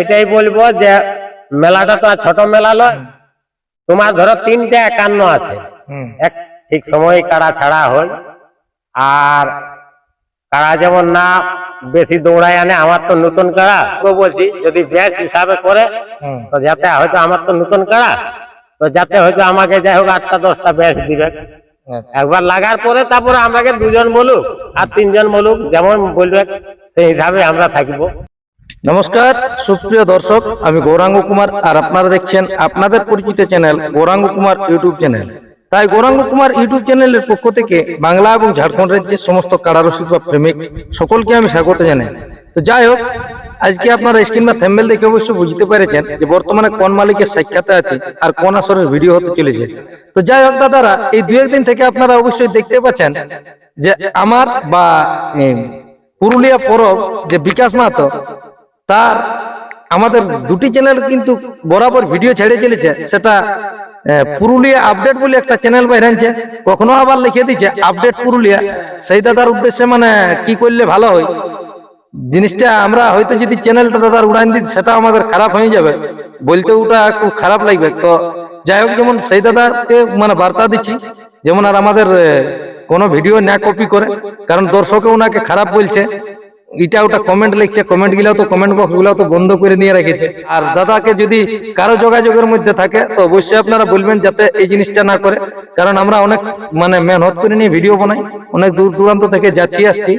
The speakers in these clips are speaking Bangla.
এটাই বলব যে মেলাটা তো ছোট মেলা নয়। তোমার ধরো তিনটে একান্ন আছে। এক ঠিক সময় কাড়া ছাড়া হয়। আর কাড়া যেমন না বেশি দৌড়ায় আনে আমার তো নতুন কাড়া তো বলছি যদি ব্যাচ হিসাবে করে তো যাতে হয়তো আমার তো নতুন কাড়া তো যাতে হয়তো আমাকে যাই হোক আটটা দশটা ব্যাচ দিবে। আচ্ছা। একবার লাগার পরে তারপরে আমাকে দুজন বলুক আর তিনজন বলুক যেমন বলবে সেই হিসাবে আমরা থাকব। নমস্কার, সুপ্রিয় দর্শক, আমি গৌরাঙ্গ কুমার আর আপনারা দেখছেন আপনাদের পরিচিত channel Gouranga Kumar YouTube channel. তাই গৌরাঙ্গ কুমার ইউটিউব চ্যানেলের পক্ষ থেকে বাংলা এবং ঝাড়খণ্ড রাজ্যের সমস্ত কারারসিক বা প্রেমিক সকলকে আমি স্বাগত জানাই। তো যাই হোক, আজকে আপনারা স্ক্রিন বা থ্যাম্বেল দেখে অবশ্যই বুঝতে পেরেছেন যে বর্তমানে কোন মালিকের সাক্ষাতে আছে আর কোন আসরের ভিডিও হতে চলেছে। তো যাই হোক দাদারা, এই দু একদিন থেকে আপনারা অবশ্যই দেখতে পাচ্ছেন যে আমার বা পুরুলিয়া পরব যে বিকাশ মাহাতো তার আমাদের দুটি চ্যানেল কিন্তু বরাবর ভিডিও ছেড়ে চলেছে। সেটা পুরুলিয়া আপডেট বলে একটা চ্যানেল বাইরে বাইরানছে কখনো আবার লিখে দিচ্ছে আপডেট পুরুলিয়া। সেই দাদার উদ্দেশ্যে মানে কি করলে ভালো হয়? জিনিসটা আমরা হয়তো যদি চ্যানেলটা দাদার উড়ান দিই সেটা আমাদের খারাপ হয়ে যাবে। বলতে ওটা খুব খারাপ লাগবে। তো যাই হোক, যেমন সেই দাদাকে মানে বার্তা দিচ্ছি, যেমন আর আমাদের কোনো ভিডিও না কপি করে, কারণ দর্শকে ওনাকে খারাপ বলছে। এটা ওটা কমেন্ট লিখছে কমেন্ট গুলাও তো কমেন্ট বক্স গুলাও তো বন্ধ করে নিয়ে রেখেছে। আর দাদাকে যদি কারও যোগাযোগের মধ্যে থাকে, তো অবশ্যই আপনারা বলবেন যাতে এই জিনিসটা না করে। কারণ আমরা অনেক মানে মেহনত করে নিয়ে ভিডিও বানাই, অনেক দূর দূরান্ত থেকে যাচ্ছি, আসছি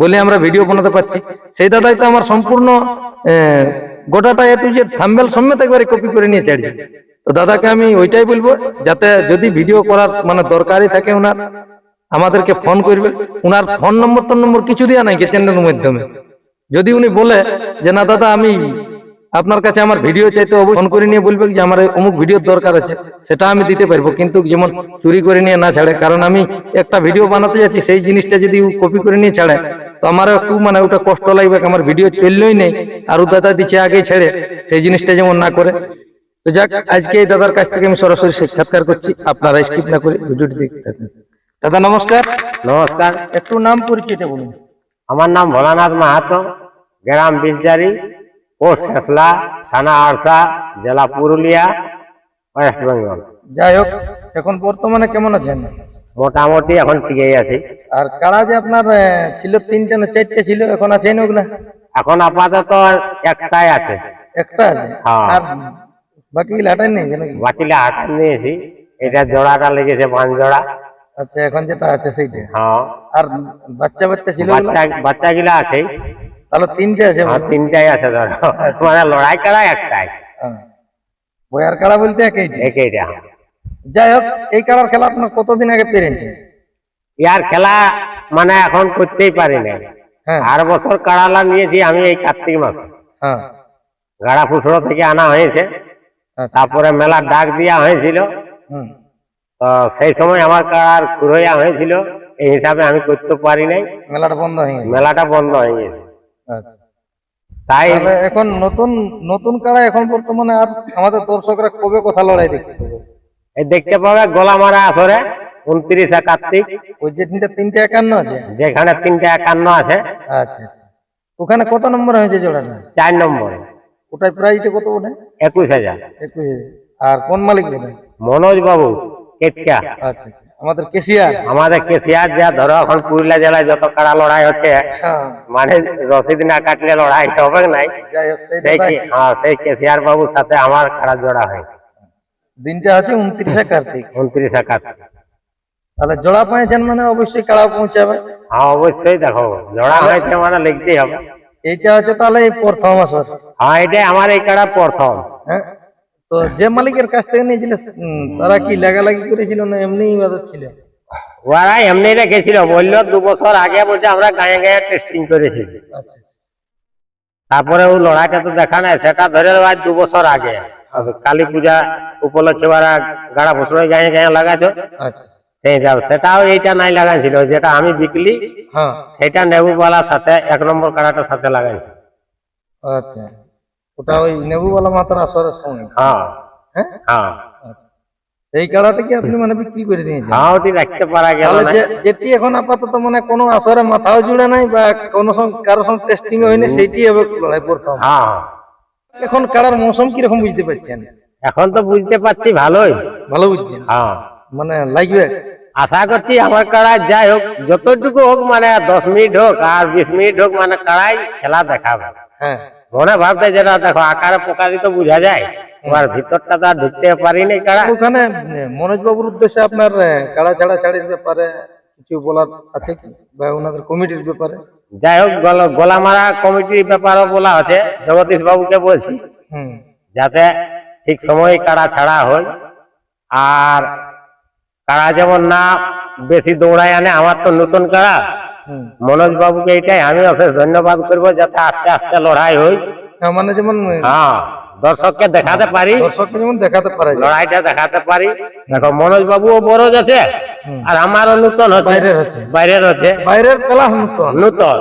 বলে আমরা ভিডিও বানাতে পারছি। সেই দাদাই তো আমার সম্পূর্ণ গোটাটা এ জেড থাম্বেল সমেত একবারে কপি করে নিয়ে ছাড়ছি তো দাদাকে আমি ওইটাই বলব, যাতে যদি ভিডিও করার মানে দরকারই থাকে ওনার আমাদেরকে ফোন করবে। উনার ফোন নম্বর তো নম্বর কিছু দেওয়া নাই চ্যানেলের মাধ্যমে। যদি উনি বলে যে, না দাদা, আমি আপনার কাছে আমার ভিডিও চাইতে ফোন করে নিয়ে বলবে যে, আমার অমুক ভিডিওর দরকার আছে, সেটা আমি দিতে পারব। কিন্তু যেমন চুরি করে নিয়ে না ছাড়ে, কারণ আমি একটা ভিডিও বানাতে যাচ্ছি, সেই জিনিসটা যদি কপি করে নিয়ে ছাড়ে, তো আমার একটু মানে ওটা কষ্ট লাগবে আমার ভিডিও চললেই নেই আর দাদা দিচ্ছে আগেই ছেড়ে, সেই জিনিসটা যেমন না করে। তো যাক, আজকে এই দাদার কাছ থেকে আমি সরাসরি সাক্ষাৎকার করছি। আপনারা স্কিপ না করে ভিডিওটি দেখতে থাকুন। দাদা নমস্কার। নমস্কার। একটু নাম পরিচয়টা বলুন। আমার নাম ভোলানাথ মাহাতো গ্রাম বিলচারি পোস্ট হেসলা থানা আরসা জেলা পুরুলিয়া ওয়েস্ট বেঙ্গল। যাই হোক এখন বর্তমানে কেমন আছেন? মোটামুটি এখন ঠিকই আছি। আর কারা যে আপনার ছিল তিনটে না চারটে ছিল এখন আছেন ওগুলা? এখন আপাতত একটাই আছে। একটা আছে? হ্যাঁ। আর বাকি হাটাই নেই বাকিটা হাত নিয়েছি এটা জোড়াটা লেগেছে পাঁচ জোড়া। আচ্ছা এখন যেটা আছে সেইটা। হ্যাঁ। আর বাচ্চা বাচ্চা ছিল বাচ্চা বাচ্চা গুলা আছে। তাহলে তিনটে আছে আর তিনটাই আছে ধরো। মানে লড়াই করা একটাই। হ্যাঁ। বয়ার কাড়া বলতে একইটা একইটা যাই হোক এই কাড়ার খেলা আপনার কতদিন আগে পেরেছে ইয়ার খেলা মানে এখন করতেই পারি না হ্যাঁ। আর বছর কাড়ালা নিয়েছি আমি এই কার্তিক মাসে। হ্যাঁ। গাড়া ফুসড়ো থেকে আনা হয়েছে। আচ্ছা। তারপরে মেলার ডাক দেওয়া হয়েছিল। সেই সময় আমার কাড়ার কুরইয়া হয়েছিল এই হিসাবে আমি করতে পারি নাই। মেলাটা বন্ধ হয়ে গেছে? মেলাটা বন্ধ হয়ে গেছে। আচ্ছা। তাই এখন নতুন নতুন কাড়া এখন বর্তমানে আর আমাদের দর্শকরা কবে কথা লড়াই দেখতে পাবে? এই দেখতে পাবে গোলামারা আসরে উনত্রিশে কার্তিক ওই যে তিনটে তিনটে একান্ন আছে? যেখানে তিনটা একান্ন আছে। আচ্ছা আচ্ছা। ওখানে কত নম্বর হয়েছে জোড়াটা? চার নম্বর। ওটার প্রাইসটা কত ওঠে একুশ হাজার। একুশ হাজার। আর কোন মালিক মনোজ বাবু। কেটকা আচ্ছা আচ্ছা। আমাদের কেশিয়া? আমাদের কেসিয়ার যা ধরো এখন পুরুলিয়া জেলায় যত কাড়া লড়াই হচ্ছে হ্যাঁ। মানে রসিদ না কাটলে লড়াই হবে নাই সেই হ্যাঁ সেই কেসিয়ার বাবুর সাথে আমার কাড়া জোড়া হয়েছে। দিনটা আছে উনত্রিশে কার্তিক। উনত্রিশে কার্তিক। তাহলে জোড়া পেয়েছেন মানে অবশ্যই কাড়া পৌঁছাবে। হ্যাঁ অবশ্যই দেখো জোড়া হয়েছে মানে লিখতেই হবে। এইটা হচ্ছে তাহলে এই প্রথম আসর। হ্যাঁ এটাই আমার এই কাড়া প্রথম। হ্যাঁ। তো যে মালিকের কাছ থেকে নিয়েছিল তারা কি লাগালাগি করেছিল না এমনি ইবাদত ছিল? ওরা এমনি রেখেছিল বলল দু বছর আগে বলছে আমরা গায়ে গায়ে টেস্টিং করেছি। আচ্ছা। তারপরে ও লড়াইটা তো দেখা নাই সেটা ধরে নেওয়া দু বছর আগে। কালী পূজা উপলক্ষে ওরা গাড়া বছর গায়ে গায়ে লাগাইছো আচ্ছা। সেই হিসাবে সেটাও এইটা নাই লাগাইছিল যেটা আমি বিকলি হ্যাঁ। সেটা নেবুবালার সাথে এক নম্বর কাড়াটার সাথে লাগাইছি। আচ্ছা। ওটা ওই নেবুওয়ালা মাতার আসরের সঙ্গে হ্যাঁ। হ্যাঁ। হ্যাঁ? আচ্ছা। এই কাড়াটা কি আপনি মানে বিক্রি করে দিয়েছেন হ্যাঁ ওটি রাখতে পারা গেল না। যেটি এখন আপাতত মানে কোনো আসরে মাথাও জুড়ে নাই বা কোনো কারও সঙ্গে টেস্টিং হয়নি সেইটি হবে লড়াই প্রথম। হ্যাঁ। এখন কাড়ার মৌসুম কীরকম বুঝতে পারছেন? এখন তো বুঝতে পারছি ভালোই। ভালো বুঝছেন? হ্যাঁ। মানে লাগবে? আশা করছি আমার কাড়াই যাই হোক যতটুকু হোক মানে দশ মিনিট হোক আর বিশ মিনিট হোক মানে কাড়াই খেলা দেখাবে। হ্যাঁ। মনে ভাবতে যেটা দেখো আকারে পোকারি তো বোঝা যায়। তোমার ভিতরটা তো আর ঢুকতে পারিনি কাড়া ওখানে মনোজ বাবুর উদ্দেশ্যে আপনার কাড়া ছাড়া ছাড়ির ব্যাপারে কিছু বলার আছে কি? বা ওনাদের কমিটির ব্যাপারে? যাই হোক গল- গলামারা কমিটির ব্যাপারও বলা আছে জগদীশ বাবুকে বলছি যাতে ঠিক সময়ে কাড়া ছাড়া হয়। আর কাড়া যেমন না বেশি দৌড়ায় আনে আমার তো নতুন কাড়া। মনোজ বাবুকে এটাই আমি অশেষ ধন্যবাদ করব যাতে আস্তে আস্তে লড়াই হয় হ্যাঁ, মানে যেমন হ্যাঁ দর্শককে দেখাতে পারি। দর্শককে যেমন দেখাতে পারা লড়াইটা দেখাতে পারি। দেখো মনোজ বাবুও বড় আছে আর আমারও নূতন হচ্ছে। বাইরের হচ্ছে। বাইরের খেলা নতুন। নূতন।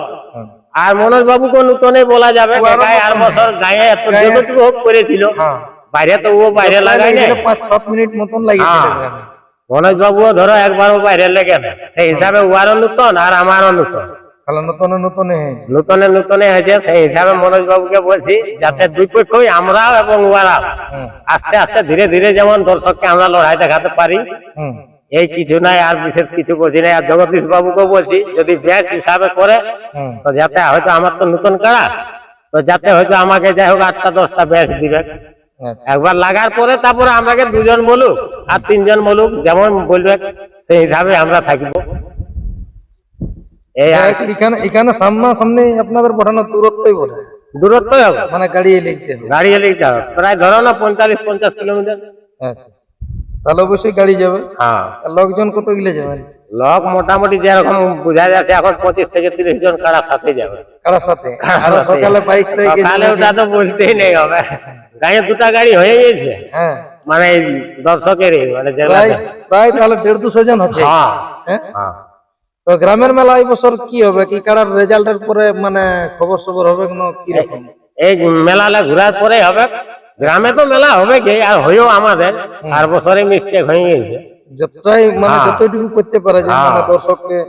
আর মনোজ বাবুকে নূতনে বলা যাবে গায়ে আর বছর গায়ে এত যতটুকু হোক করেছিল। হ্যাঁ। বাইরে তো ও বাইরে লাগাই না এখানে পাঁচ সাত মিনিট মতন লাগিয়েছে হ্যাঁ। মনোজ বাবুও ধরো একবার বাইরে লেগে না সেই হিসাবে ওয়ারও নূতন আর আমারও নূতন। খেলা নতুন নতুন নূতনে নূতনে হয়েছে সেই হিসাবে মনোজ বাবুকে বলছি যাতে দুই পক্ষই আমরাও এবং ওয়ারাও আস্তে আস্তে ধীরে ধীরে যেমন দর্শককে আমরা লড়াই দেখাতে পারি। এই কিছু নাই আর বিশেষ কিছু বলছি না আর জগদীশ বাবুকে বলছি যদি ব্যাচ হিসাবে করে তো যাতে হয়তো আমার তো নতুন কাড়া তো যাতে হয়তো আমাকে যাই হোক আটটা দশটা ব্যাচ দিবে একবার লাগার পরে তারপরে আমাকে দুজন বলুক আর তিনজন বলুক যেমন বলবে সেই হিসাবে আমরা থাকব। এখানে এখানে সামনা সামনে আপনাদের পাঠানোর দূরত্বই বলে মানে গাড়ি লিখতে গাড়ি হবে। প্রায় ধরো না পঁয়তাল্লিশ পঞ্চাশ কিলোমিটার। আচ্ছা। তাহলে অবশ্যই গাড়ি যাবে। হ্যাঁ। লোকজন কত গিলে যাবেন লোক মোটামুটি যেরকম বোঝা যাচ্ছে এখন পঁচিশ থেকে তিরিশ জন কারা সাথে যাবে। সাথে। সকালে বাইক সকালে ওটা তো বলতেই নেই হবে। গাড়ি দুটা গাড়ি হয়ে গেছে। হ্যাঁ। মানে এই দর্শকেরই মানে প্রায় তাহলে দেড় দুশো জন হচ্ছে হ্যাঁ। হ্যাঁ? তো গ্রামের মেলা এই বছর কি হবে? কি কারার রেজাল্টের পরে মানে খবর সবর হবে কোনো কি রকম? এই মেলালে ঘোরার পরে হবে। গ্রামে তো মেলা হবে কি আর হয়েও আমাদের। আর বছরে মিস্টেক হয়ে গেছে। যতটাই মানে। যতটুকু করতে পারে যে। মানে দর্শককে।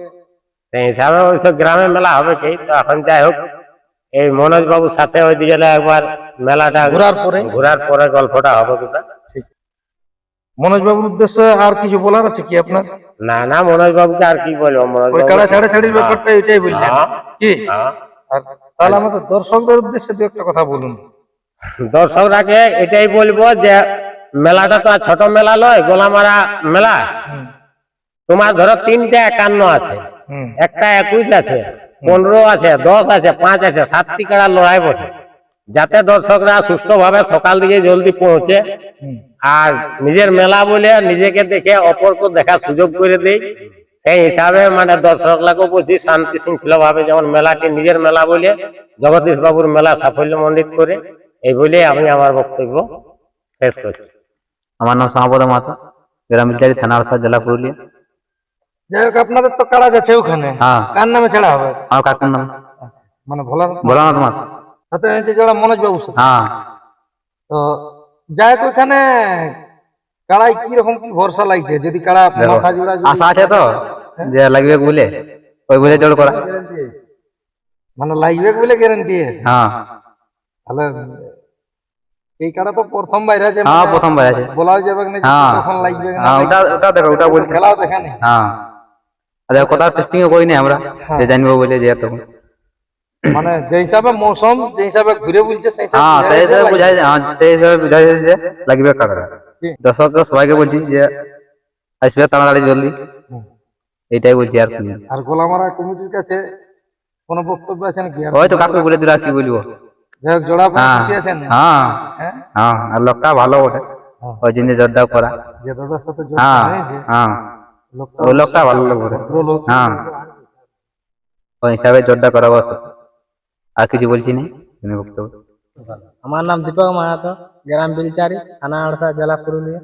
সেই হিসাবে ওইসব গ্রামে মেলা হবে কি তো এখন যাই হোক। এই মনোজ বাবুর সাথে ওই দিকে একবার মেলাটা ঘোরার পরে? ঘোরার পরে গল্পটা হবে দুটা মনোজ বাবুর উদ্দেশ্যে আর কিছু বলার আছে কি আপনার? না না মনোজ বাবুকে আর কি বলব? মনোজ ওই ছাড়া ছাড়ির ব্যাপারটা এটাই বললেন। হ্যাঁ। কি? হ্যাঁ। আর তাহলে আমাদের দর্শকদের উদ্দেশ্যে দু একটা কথা বলুন। দর্শকরাকে এটাই বলব যে মেলাটা তো আর ছোট মেলা নয় গোলামারা মেলা। তোমার ধরো তিনটা একান্ন আছে। একটা একুশ আছে। পনেরো আছে দশ আছে পাঁচ আছে সাতটি কাড়া লড়াই বসে। যাতে দর্শকরা সুস্থভাবে সকাল দিকে জলদি পৌঁছে আর নিজের মেলা বলে নিজেকে দেখে অপরকে দেখার সুযোগ করে দেই সেই হিসাবে মানে দর্শকলাকে বলছি শান্তি শৃঙ্খলা ভাবে যেমন মেলাটি নিজের মেলা বলে জগদীশ বাবুর মেলা সাফল্য মণ্ডিত করে এই বলে আমি আমার বক্তব্য শেষ করছি। আমার নাম শ্যামাপদ মাথা গ্রাম বিচারি থানা জেলা পুরুলিয়া। যাই হোক আপনাদের তো কাড়া যাচ্ছে ওখানে? হ্যাঁ। কার নামে ছাড়া হবে? আমার কাকুর নাম। মানে ভোলার ভোলানাথ মাথা সাথে যারা মনোজ সাথে হ্যাঁ। তো যাই হোক ওখানে কাড়াই কি রকম কি ভরসা লাগছে? যদি কাড়া মাথা জোড়া আশা আছে তো? যে লাগবে বলে? ওই বলে জোর করা। মানে লাগবে বলে গ্যারান্টি হ্যাঁ। তাহলে এই কাড়া তো প্রথম বাইরে আছে? হ্যাঁ মানে প্রথমবার আছে। বলাও যাবে না হ্যাঁ। কখন লাগবে না হ্যাঁ ওটা ওটা দেখো ওটা বলতে খেলাও দেখা নেই হ্যাঁ। আর দেখো কথা টেস্টিং করিনি আমরা। যে জানব বলে যে তখন মানে যে হিসাবে মৌসুম যে হিসাবে ঘুরে বলছে সেই হিসাবে হ্যাঁ সেই হিসাবে। বুঝাই হ্যাঁ সেই হিসাবে বুঝাই যে লাগবে কাকা কি? দর্শক সবাইকে বলছি যে আসবে তাড়াতাড়ি জলদি। এইটাই বলছি আর কি। আর গোলামারা কমিটির কাছে কোনো বক্তব্য আছে নাকি? আর ওই তো কাকু বলে দিল আর কি বলব। যাই জোড়া হ্যাঁ। খুশি আছেন? হ্যাঁ। হ্যাঁ? হ্যাঁ আর লোকটা ভালো ওঠে হ্যাঁ। ওই জন্য করা। যে দাদার সাথে হ্যাঁ হ্যাঁ। লোকটা ওই লোকটা ভালো লোক হ্যাঁ। ওই হিসাবে জোরটা করা বস আর কিছু বলছি না? তুমি বক্তব্য। আমার নাম দীপক মাহাতো গ্রাম বিলচারি থানা আড়সা জেলা পুরুলিয়া।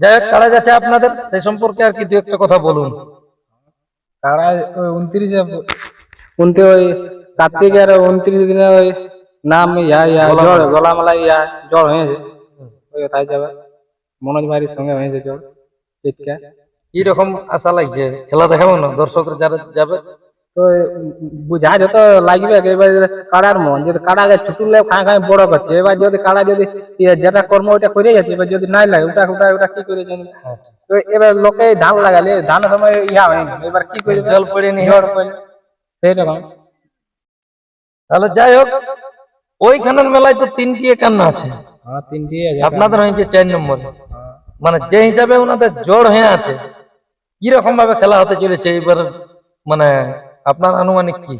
যাই হোক কারা যাচ্ছে আপনাদের সেই সম্পর্কে আর কি দু একটা কথা বলুন। তারা ওই উনত্রিশে উনতে ওই কার্তিকের উনত্রিশ দিনে ওই নাম ইয়া ইয়া জ্বর গলামালা ইয়া জ্বর হয়েছে। ওই তাই যাবে? মনোজ ভাইয়ের সঙ্গে হয়েছে জ্বর কি রকম আশা লাগছে? খেলা দেখাবো না? দর্শকরা যারা যাবে। তো বুঝা যত লাগবে এবার কাড়ার মন যদি কাড়া ছুটুলে খাঁ খাঁ বড় করছে এবার যদি কাড়া যদি যেটা কর্ম ওটা করে যাচ্ছে এবার যদি নাই লাগে ওটা ওটা ওটা কি করে জানি। তো এবার লোকে ধান লাগালে ধান সময় ইয়া হয় না এবার কি করে জল পড়েনি ঝড় পড়ে সেইরকম। তাহলে যাই হোক ওইখানের মেলায় তো তিনটি একান্ন আছে। হ্যাঁ তিনটি আপনাদের হয়েছে চার নম্বর। মানে যে হিসাবে ওনাদের জড় হয়ে আছে কীরকম ভাবে খেলা হতে চলেছে এবার মানে আপনার আনুমানিক কি?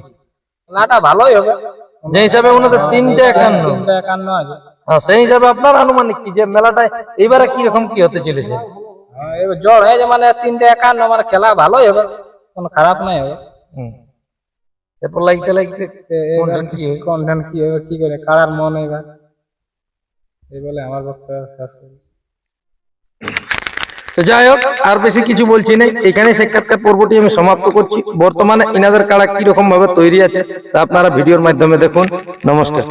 খেলাটা ভালোই হবে। যে হিসাবে ওনাদের তিনটে একান্ন। তিনটা একান্ন আছে। হ্যাঁ সেই হিসাবে আপনার আনুমানিক কি যে মেলাটায় এবারে কীরকম কি হতে চলেছে? হ্যাঁ, এবার জ্বর হয়েছে মানে তিনটে একান্ন মানে খেলা ভালোই হবে কোনো খারাপ নাই হবে। হুম। এরপর লাগতে লাগতে কি হয়? কন্টেন্ট কি হবে কি করে কারার মন এবার? এই বলে আমার বক্তব্য শেষ করি। যাই হোক, আর বেশি কিছু বলছি না। এখানে সাক্ষাৎকার পর্বটি আমি সমাপ্ত করছি। বর্তমানে ইনাদের কাড়া কীরকম ভাবে তৈরি আছে তা আপনারা ভিডিওর মাধ্যমে দেখুন। নমস্কার।